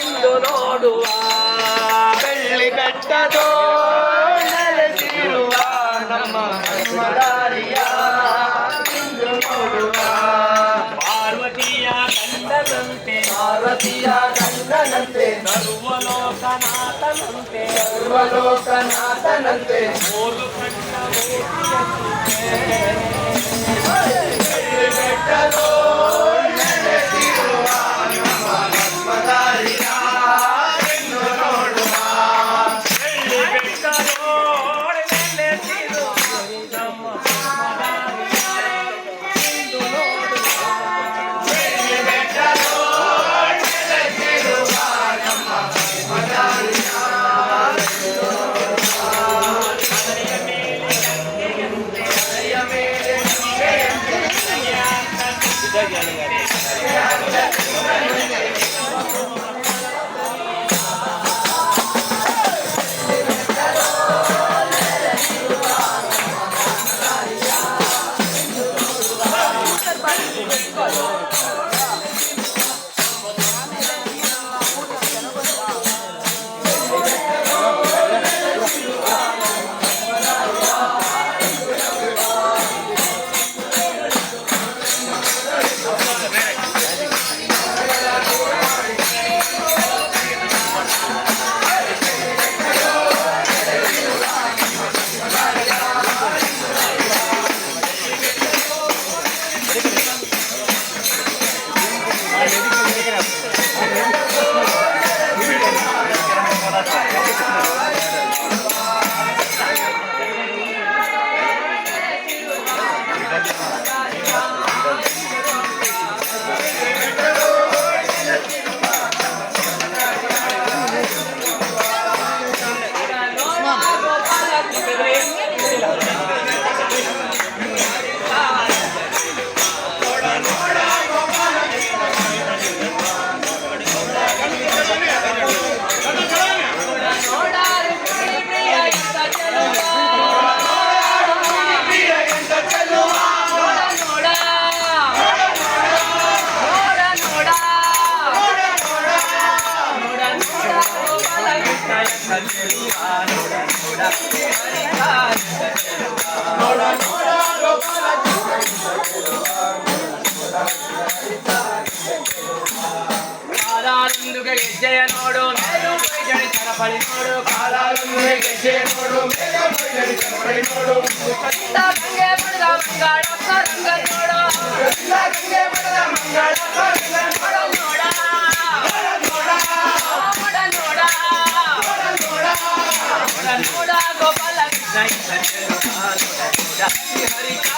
ಇಂದು ನೋಡುವ ಬೆಳ್ಳಿ ಬೆಟ್ಟದೋ ನೆಲೆಸಿರುವ ನಮ್ಮ ಧರ್ಮದಾರಿಯ ಇಂದು ನೋಡುವ ಪಾರ್ವತಿಯ ಗಂಡನಂತೆ ಪಾರ್ವತಿಯ ಗಂಡನಂತೆ ಸರ್ವಲೋಕನಾಥನಂತೆ ಸರ್ವಲೋಕನಾಥನಂತೆ ಓದು ಕಂಡ ಬೆಳ್ಳಿ galera. ಗೆಜ್ಜೆಯ ನೋಡು ಮೇಲು ಜಡಿ ಸರಪಳಿ ನೋಡು ಕಾಲಾಲೊಂದಿಗೆ ಗೆಜ್ಜೆ ನೋಡು ಮೇಲೆ ಮೈಯಲ್ಲಿ ಚಪ್ಪಲಿ ನೋಡು ಕಟ್ಟ ಗಂಗೆ ಬಡದ ಮಂಗಳಪ್ಪ గోడా గోపాల కృష్ణ హరికా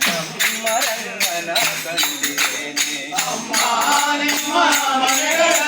ನಮ್ಮ ರಂಗನ ತಂದಿರೇನೆ ಅಮ್ಮ ನಿಮ್ಮ ಮನೆಗಳ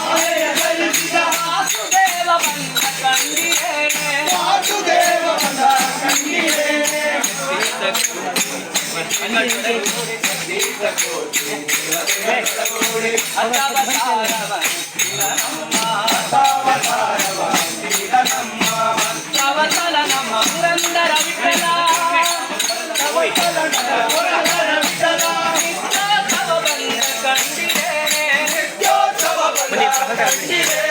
పురందర విఠల పురందర విఠల కండిరే కండిరే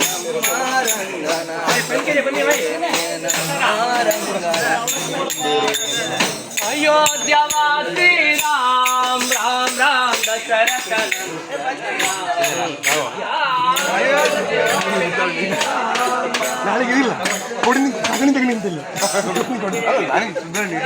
अयोध्यावासी राम राम राम दशरथ ನಾಳೆಗೆ ಇಲ್ಲ ಕೊಡಿ ತಗಣಿ ತಗಣಿ ಅಂತಿಲ್ಲ ನನಗೆ